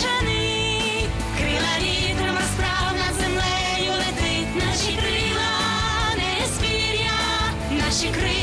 навчений, крила вітром справ над землею летить, наші крила не спір'я, наші крила.